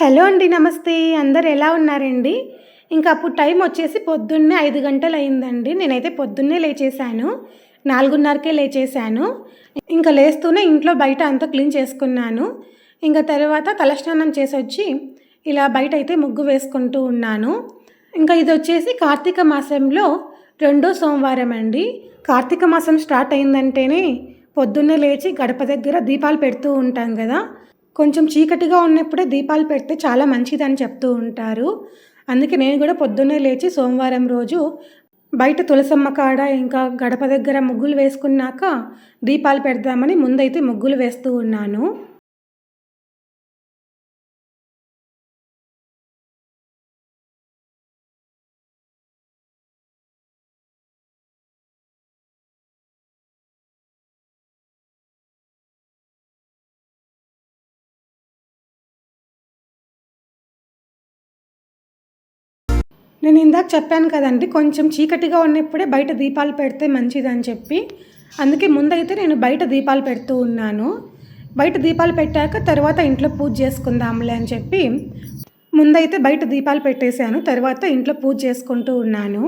Hello అండి నమస్తే. అందరు ఎలా ఉన్నారండి? ఇంకా అప్పుడు టైం వచ్చేసి పొద్దున్నే ఐదు గంటలు అయిందండి నేనైతే పొద్దున్నే లేచేశాను. నాలుగున్నరకే లేచేశాను. ఇంకా లేస్తూనే ఇంట్లో బయట అంతా క్లీన్ చేసుకున్నాను. ఇంకా తర్వాత తలస్నానం చేసి వచ్చి ఇలా బయట అయితే ముగ్గు వేసుకుంటూ ఉన్నాను. ఇంకా ఇది వచ్చేసి కార్తీక మాసంలో రెండో సోమవారం అండి కార్తీక మాసం స్టార్ట్ అయిందంటేనే పొద్దున్నే లేచి గడప దగ్గర దీపాలు పెడుతూ ఉంటాం కదా. కొంచెం చీకటిగా ఉన్నప్పుడే దీపాలు పెడితే చాలా మంచిదని చెప్తూ ఉంటారు. అందుకే నేను కూడా పొద్దున్నే లేచి సోమవారం రోజు బయట తులసమ్మ కాడ ఇంకా గడప దగ్గర ముగ్గులు వేసుకున్నాక దీపాలు పెడదామని ముందైతే ముగ్గులు వేస్తూ ఉన్నాను. నేను ఇందాక చెప్పాను కదండి కొంచెం చీకటిగా ఉన్నప్పుడే బయట దీపాలు పెడితే మంచిదని చెప్పి. అందుకే ముందైతే నేను బయట దీపాలు పెడుతూ ఉన్నాను. బయట దీపాలు పెట్టాక తర్వాత ఇంట్లో పూజ చేసుకుందాంలే అని చెప్పి ముందైతే బయట దీపాలు పెట్టేశాను తర్వాత ఇంట్లో పూజ చేసుకుంటూ ఉన్నాను.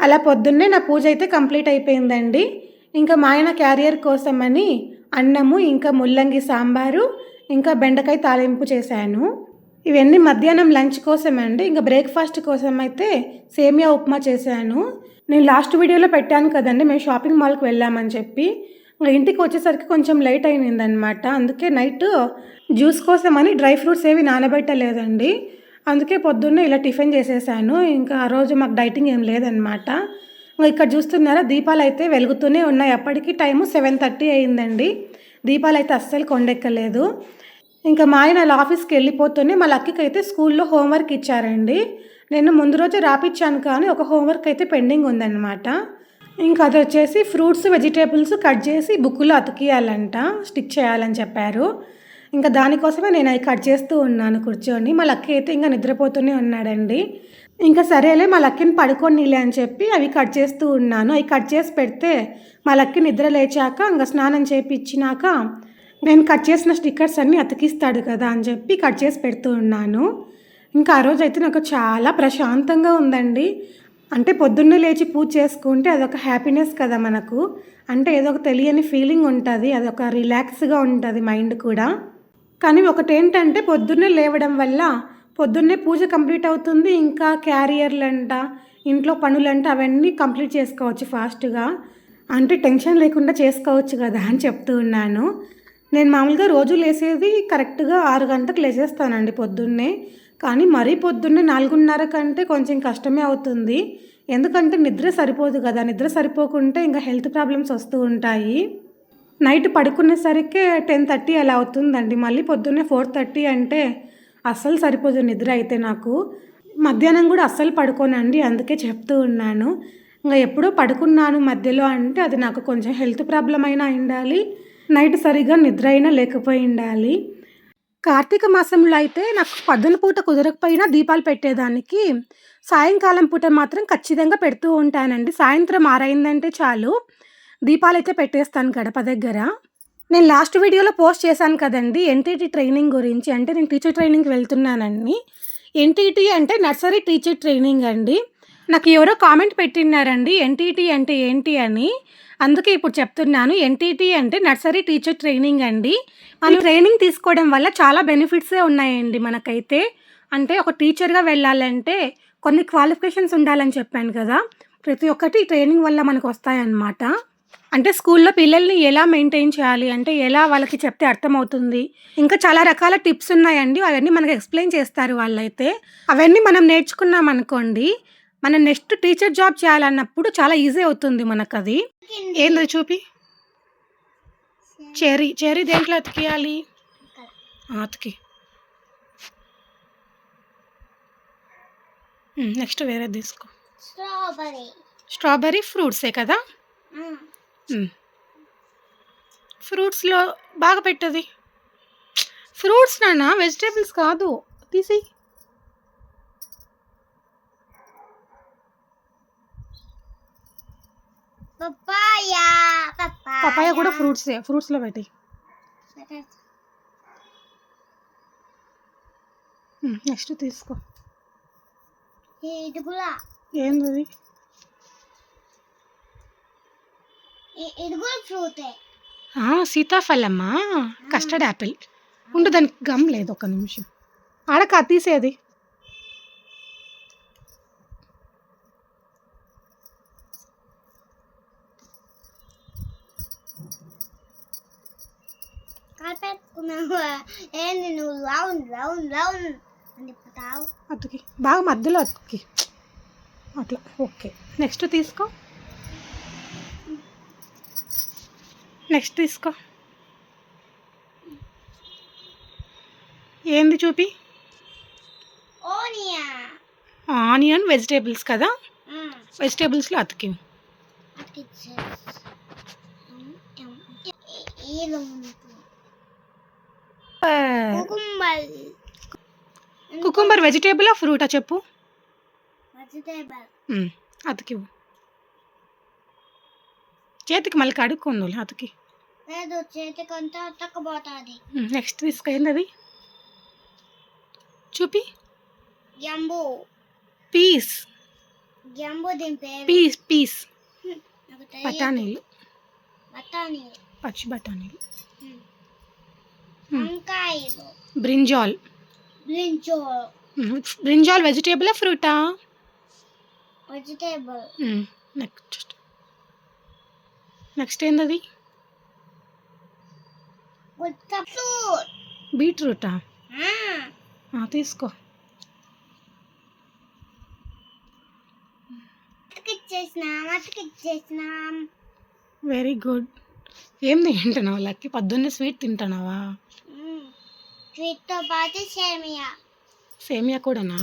అలా పొద్దున్నే నా పూజ అయితే కంప్లీట్ అయిపోయిందండి. ఇంకా మా ఆయన క్యారియర్ కోసమని అన్నము ఇంకా ముల్లంగి సాంబారు ఇంకా బెండకాయ తాలింపు చేశాను. ఇవన్నీ మధ్యాహ్నం లంచ్ కోసం అండి ఇంకా బ్రేక్ఫాస్ట్ కోసం అయితే సేమియా ఉప్మా చేశాను. నేను లాస్ట్ వీడియోలో పెట్టాను కదండి మేము షాపింగ్ మాల్కి వెళ్ళామని చెప్పి. ఇంటికి వచ్చేసరికి కొంచెం లేట్ అయిందనమాట అందుకే నైట్ జ్యూస్ కోసమని డ్రై ఫ్రూట్స్ ఏవి నానబెట్టలేదండి. అందుకే పొద్దున్నే ఇలా టిఫిన్ చేసేసాను. ఇంకా ఆ రోజు మాకు డైటింగ్ ఏం లేదనమాట ఇక్కడ చూస్తున్నారా దీపాలు అయితే వెలుగుతూనే ఉన్నాయి. అప్పటికి టైము సెవెన్ థర్టీ అయిందండి. దీపాలు అయితే అస్సలు కొండెక్కలేదు. ఇంకా మా ఆయన అలా ఆఫీస్కి వెళ్ళిపోతూనే మా లక్కీకి అయితే స్కూల్లో హోంవర్క్ ఇచ్చారండి. నేను ముందు రోజే రాపిచ్చాను కానీ ఒక హోంవర్క్ అయితే పెండింగ్ ఉందన్నమాట. ఇంకా అది వచ్చేసి ఫ్రూట్స్ వెజిటేబుల్స్ కట్ చేసి బుక్లో అతికియాలంట స్టిక్ చేయాలని చెప్పారు. ఇంకా దానికోసమే నేను అవి కట్ చేస్తూ ఉన్నాను కూర్చొని మా లక్కీ అయితే ఇంకా నిద్రపోతూనే ఉన్నాడండి. ఇంకా సరేలే మా లక్కీని పడుకోనిలే అని చెప్పి అవి కట్ చేస్తూ ఉన్నాను. అవి కట్ చేసి పెడితే మా లక్కి నిద్ర లేచాక ఇంకా స్నానం చేయించినాక నేను కట్ చేసిన స్టిక్కర్స్ అన్నీ అతికిస్తాడు కదా అని చెప్పి కట్ చేసి పెడుతూ ఉన్నాను. ఇంకా ఆ రోజు అయితే నాకు చాలా ప్రశాంతంగా ఉందండి. అంటే పొద్దున్నే లేచి పూజ చేసుకుంటే అదొక హ్యాపీనెస్ కదా మనకు. అంటే ఏదో ఒక తెలియని ఫీలింగ్ ఉంటుంది. అదొక రిలాక్స్గా ఉంటుంది మైండ్ కూడా. కానీ ఒకటేంటంటే పొద్దున్నే లేవడం వల్ల పొద్దున్నే పూజ కంప్లీట్ అవుతుంది ఇంకా క్యారియర్లంట ఇంట్లో పనులంట అవన్నీ కంప్లీట్ చేసుకోవచ్చు ఫాస్ట్గా. అంటే టెన్షన్ లేకుండా చేసుకోవచ్చు కదా అని చెప్తూ ఉన్నాను. నేను మామూలుగా రోజు లేసేది కరెక్ట్గా ఆరు గంటలకు లేచేస్తానండి పొద్దున్నే. కానీ మరీ పొద్దున్నే నాలుగున్నర కంటే కొంచెం కష్టమే అవుతుంది. ఎందుకంటే నిద్ర సరిపోదు కదా నిద్ర సరిపోకుంటే ఇంకా హెల్త్ ప్రాబ్లమ్స్ వస్తూ ఉంటాయి. నైట్ పడుకునేసరికి టెన్ థర్టీ అలా అవుతుందండి. మళ్ళీ పొద్దున్నే ఫోర్ థర్టీ అంటే అస్సలు సరిపోదు నిద్ర అయితే నాకు. మధ్యాహ్నం కూడా అస్సలు పడుకోనండి అందుకే చెప్తూ ఉన్నాను. ఇంకా ఎప్పుడో పడుకున్నాను మధ్యలో అంటే అది నాకు కొంచెం హెల్త్ ప్రాబ్లం అయినా ఉండాలి నైట్ సరిగా నిద్ర అయినా లేకపోయి ఉండాలి. కార్తీక మాసంలో అయితే నాకు పద్దెన పూట కుదరకపోయినా దీపాలు పెట్టేదానికి సాయంకాలం పూట మాత్రం ఖచ్చితంగా పెడుతూ ఉంటానండి. సాయంత్రం ఆరైందంటే చాలు. దీపాలు అయితే పెట్టేస్తాను గడప దగ్గర. నేను లాస్ట్ వీడియోలో పోస్ట్ చేశాను కదండి ఎన్టీటీ ట్రైనింగ్ గురించి. అంటే నేను టీచర్ ట్రైనింగ్కి వెళ్తున్నానండి ఎన్టీటీ అంటే నర్సరీ టీచర్ ట్రైనింగ్ అండి. నాకు ఎవరో కామెంట్ పెట్టినారండి ఎన్టీటీ అంటే ఏంటి అని. అందుకే ఇప్పుడు చెప్తున్నాను ఎన్టీటీ అంటే నర్సరీ టీచర్ ట్రైనింగ్ అండి. మనం ట్రైనింగ్ తీసుకోవడం వల్ల చాలా బెనిఫిట్సే ఉన్నాయండి మనకైతే. అంటే ఒక టీచర్గా వెళ్ళాలంటే కొన్ని క్వాలిఫికేషన్స్ ఉండాలని చెప్పాను కదా. ప్రతి ఒక్కటి ట్రైనింగ్ వల్ల మనకు వస్తాయన్నమాట. అంటే స్కూల్లో పిల్లల్ని ఎలా మెయింటైన్ చేయాలి? అంటే ఎలా వాళ్ళకి చెప్తే అర్థమవుతుంది? ఇంకా చాలా రకాల టిప్స్ ఉన్నాయండి. అవన్నీ మనకు ఎక్స్ప్లెయిన్ చేస్తారు వాళ్ళైతే. అవన్నీ మనం నేర్చుకున్నాం అనుకోండి మనం నెక్స్ట్ టీచర్ జాబ్ చేయాలన్నప్పుడు చాలా ఈజీ అవుతుంది మనకు అది ఏంది చూపి? చెరీ చెరీ దేంట్లో అతికియాలి? అతికి. నెక్స్ట్ వేరే తీసుకో. స్ట్రాబెరీ స్ట్రాబెర్రీ ఫ్రూట్సే కదా. ఫ్రూట్స్లో బాగా పెట్టది. ఫ్రూట్స్ నాన్న వెజిటేబుల్స్ కాదు. తీసి పపాయ కూడా ఫ్రూట్సే ఫ్రూట్స్లో పెట్టి నెక్స్ట్ తీసుకో. ఏంది అది? ఇ- ఇది కూడా ఫ్రూటే. ఆ, సీతాఫలమ్మా కస్టర్డ్ యాపిల్. ఉండు దానికి గమ్ లేదు ఒక నిమిషం. ఆడక తీసేది కలిపెట్టుకున్నావు? ఏంది నువ్వు? రౌండ్ రౌండ్ రౌండ్ అని చెప్తావు అతుకి. బాగా మధ్యలో అతుకి. అట్లా. ఓకే. నెక్స్ట్ తీసుకో. నెక్స్ట్ తీసుకో. ఏంది చూపి? ఆనియన్ వెజిటేబుల్స్ కదా? వెజిటేబుల్స్లో అతికి. కుకుంబర్ వెజిటేబులా ఫ్రూటా చెప్పు? మ్, అతికివ్వు. చేతికి మళ్ళీ కడుక్కుందు అతికి లేదు చేతికంతా తక్కుపోతుంది మ్, నెక్స్ట్ తీసుకో అది. చూపి. జంబు. పీస్. జంబు దీని పేరు. Peas peas. బఠానీలు. బఠానీ పచ్చి బఠానీలు. వంకాయలు. బ్రింజాల్. బ్రింజోల్. బ్రింజాల్ వెజిటేబులా ఫ్రూటా? వెజిటేబుల్. నెక్స్ట్. నెక్స్ట్ ఏందది? గుట్ట బీట్రూటా తీసుకో. వెరీ గుడ్ ఏం తింటున్నావు లక్కి? పొద్దున్నే స్వీట్ తింటున్నావా? స్వీట్తో పాటు సేమియా సేమియా కూడానా?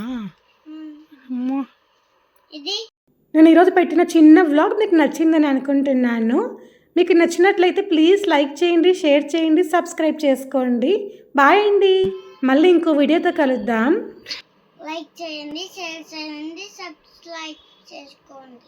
ఇది? నేను ఈరోజు పెట్టిన చిన్న వ్లాగ్ మీకు నచ్చిందని అనుకుంటున్నాను. మీకు నచ్చినట్లయితే ప్లీజ్ లైక్ చేయండి షేర్ చేయండి సబ్స్క్రైబ్ చేసుకోండి. బాయ్ అండి. మళ్ళీ ఇంకో వీడియోతో కలుద్దాం. లైక్ చేయండి షేర్ చేయండి సబ్స్క్రైబ్ చేసుకోండి.